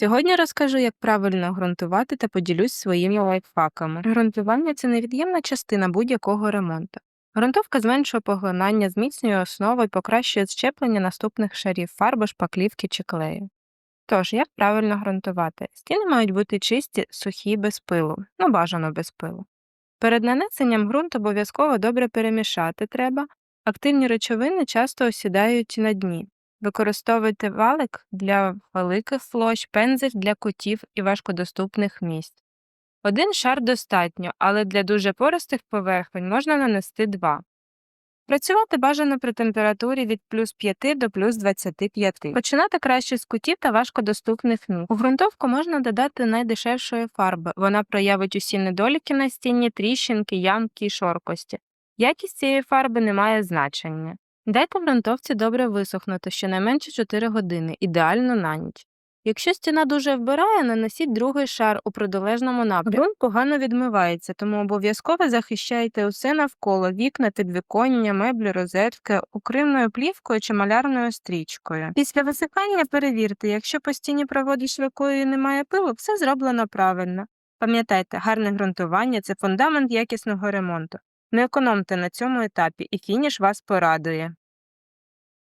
Сьогодні розкажу, як правильно ґрунтувати та поділюсь своїми лайфхаками. Ґрунтування це невід'ємна частина будь-якого ремонту. Ґрунтовка зменшує поглинання, зміцнює основу і покращує щеплення наступних шарів фарби, шпаклівки чи клею. Тож, як правильно ґрунтувати? Стіни мають бути чисті, сухі, без пилу, ну бажано без пилу. Перед нанесенням ґрунт обов'язково добре перемішати треба. Активні речовини часто осідають на дні. Використовуйте валик для великих площ, пензель для кутів і важкодоступних місць. Один шар достатньо, але для дуже пористих поверхонь можна нанести два. Працювати бажано при температурі від плюс 5 до плюс 25. Починати краще з кутів та важкодоступних місць. У ґрунтовку можна додати найдешевшої фарби. Вона проявить усі недоліки на стіні, тріщинки, ямки і шоркості. Якість цієї фарби не має значення. Дайте ґрунтовці добре висохнути щонайменше 4 години, ідеально на ніч. Якщо стіна дуже вбирає, нанесіть другий шар у протилежному напрямку. Ґрунт погано відмивається, тому обов'язково захищайте усе навколо вікна, підвіконня, меблі, розетки, укривною плівкою чи малярною стрічкою. Після висихання перевірте, якщо по стіні проводиш якою немає пилу, все зроблено правильно. Пам'ятайте, гарне ґрунтування це фундамент якісного ремонту. Не економте на цьому етапі, і фініш вас порадує.